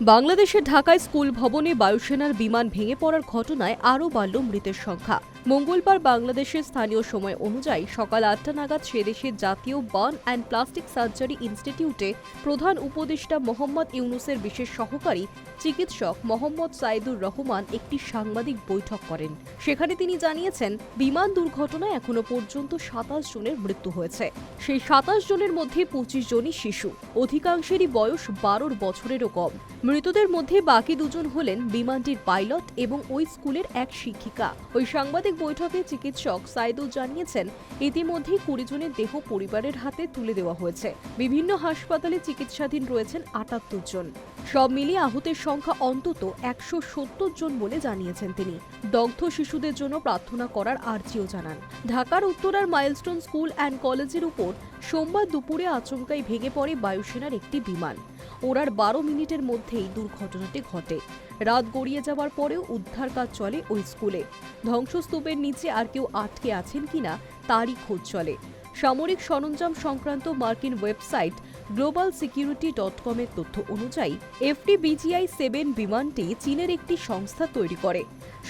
বাংলাদেশের ঢাকায় স্কুল ভবনে বায়ুসেনার বিমান ভেঙে পড়ার ঘটনায় আরও বাড়ল মৃতের সংখ্যা। মঙ্গলবার বাংলাদেশের স্থানীয় সময় অনুযায়ী সকাল আটটা নাগাদ সেদেশের জাতীয় বার্ন অ্যান্ড প্লাস্টিক সার্জারি ইনস্টিটিউটে প্রধান উপদেষ্টা মোহাম্মদ ইউনুসের বিশেষ সহকারী চিকিৎসক মোহাম্মদ সাইদুর রহমান একটি সাংবাদিক বৈঠক করেন। সেখানে তিনি জানিয়েছেন, বিমান দুর্ঘটনায় এখনও পর্যন্ত সাতাশ জনের মৃত্যু হয়েছে। সেই সাতাশ জনের মধ্যে পঁচিশ জনই শিশু। অধিকাংশেরই বয়স বারোর বছরেরও কম। মৃতদের মধ্যে বাকি দুজন হলেন বিমানটির পাইলট এবং ওই স্কুলের এক শিক্ষিকা। ওই সাংবাদিক বৈঠকে চিকিৎসক সাইদুল জানিয়েছেন, ইতিমধ্যেই কুড়ি জনের দেহ পরিবারের হাতে তুলে দেওয়া হয়েছে। বিভিন্ন হাসপাতালে চিকিৎসাধীন রয়েছেন আটাত্তর জন। সব মিলিয়ে আহতের সংখ্যা অন্তত একশো সত্তর জন বলে জানিয়েছেন তিনি। দগ্ধ শিশুদের জন্য প্রার্থনা করার আর্জিও জানান। ঢাকার উত্তরার মাইলস্টোন স্কুল অ্যান্ড কলেজের উপর সোমবার দুপুরে আচমকাই ভেঙে পড়ে বায়ুসেনার একটি বিমান। ওড়ার বারো মিনিটের মধ্যেই দুর্ঘটনাটি ঘটে। রাত গড়িয়ে যাওয়ার পরেও উদ্ধার কাজ চলে ওই স্কুলে। ধ্বংসস্তূপের নিচে আর কেউ আটকে আছেন কিনা তারই খোঁজ চলে। সামরিক সরঞ্জাম সংক্রান্ত মার্কিন ওয়েবসাইট গ্লোবাল সিকিউরিটি ডট কমের তথ্য অনুযায়ী এফটিবিজিআই সেভেন বিমানটি চীনের একটি সংস্থা তৈরি করে।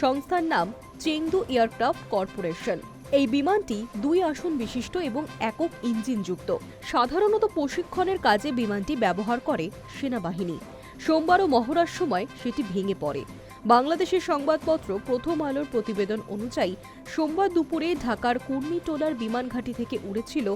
সংস্থার নাম চেংদু এয়ারক্রাফট কর্পোরেশন। এই বিমানটি দুই আসন বিশিষ্ট এবং একক ইঞ্জিনযুক্ত। সাধারণত প্রশিক্ষণের কাজে বিমানটি ব্যবহার করে সেনাবাহিনী। সোমবার ও মহড়ার সময় সেটি ভেঙে পড়ে। বাংলাদেশের সংবাদপত্র প্রথম আলোর প্রতিবেদন অনুযায়ী, সোমবার দুপুরে ঢাকার কুর্মিটোলার বিমান ঘাঁটি থেকে উড়েছিল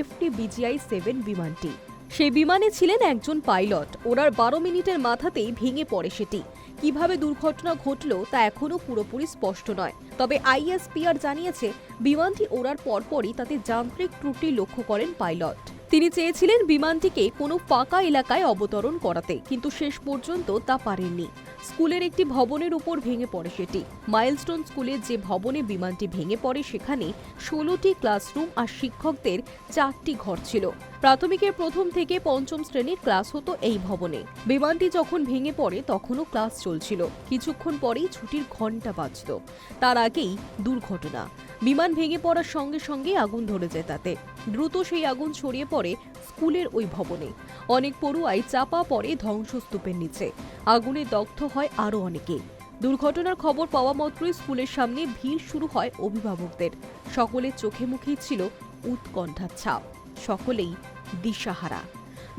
এফটি বিজিআই সেভেন বিমানটি। সেই বিমানে ছিলেন একজন পাইলট। ওনার বারো মিনিটের মাথাতেই ভেঙে পড়ে সেটি। কীভাবে দুর্ঘটনা ঘটল তা এখনও পুরোপুরি স্পষ্ট নয়। তবে আইএসপিআর জানিয়েছে, বিমানটি ওড়ার পরপরই তাতে যান্ত্রিক ত্রুটি লক্ষ্য করেন পাইলট। তিনি চেয়েছিলেন বিমানটিকে কোনো ফাঁকা এলাকায় অবতরণ করাতে, কিন্তু শেষ পর্যন্ত তা পারেননি। স্কুলের একটি ভবনের উপর ভেঙে পড়ে সেটি। মাইলস্টোন স্কুলে যে ভবনে বিমানটি ভেঙে পড়ে, সেখানে ষোলোটি ক্লাসরুম আর শিক্ষকদের চারটি ঘর ছিল। প্রাথমিকের প্রথম থেকে পঞ্চম শ্রেণির ক্লাস হতো এই ভবনে। বিমানটি যখন ভেঙে পড়ে, তখনও ক্লাস চলছিল। কিছুক্ষণ পরেই ছুটির ঘণ্টা বাজত তার আগেই দুর্ঘটনা। বিমান ভেঙে পড়ার সঙ্গে সঙ্গে আগুন ধরে যায় তাতে। দ্রুত সেই আগুন ছড়িয়ে পড়ে স্কুলের ওই ভবনে। অনেক পড়ুয়াই চাপা পড়ে ধ্বংসস্তূপের নিচে। আগুনে দগ্ধ হয় আরও অনেকে। দুর্ঘটনার খবর পাওয়া মাত্রই স্কুলের সামনে ভিড় শুরু হয় অভিভাবকদের। সকলের চোখে মুখেই ছিল উৎকণ্ঠার ছাপ। সকলেই দিশাহারা।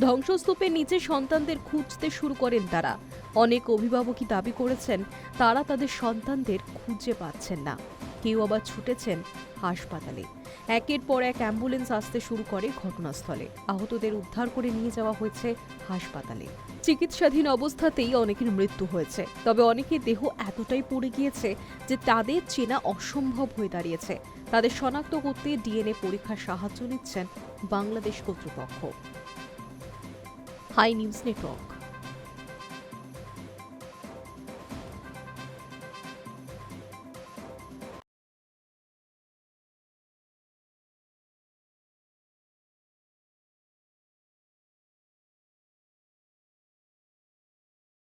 ধ্বংসস্তূপের নিচে সন্তানদের খুঁজতে শুরু করেন তারা। অনেক অভিভাবকই দাবি করেছেন, তারা তাদের সন্তানদের খুঁজে পাচ্ছেন না। কেউ আবার ছুটেছেন হাসপাতালে। একের পর এক অ্যাম্বুলেন্স আসতে শুরু করে ঘটনাস্থলে। আহতদের উদ্ধার করে নিয়ে যাওয়া হয়েছে হাসপাতালে। চিকিৎসাধীন অবস্থাতেই অনেকের মৃত্যু হয়েছে। তবে অনেকের দেহ এতটাই পড়ে গিয়েছে যে তাদের চেনা অসম্ভব হয়ে দাঁড়িয়েছে। তাদের শনাক্ত করতে ডিএনএ পরীক্ষার সাহায্য নিচ্ছেন বাংলাদেশ কর্তৃপক্ষ। High news network.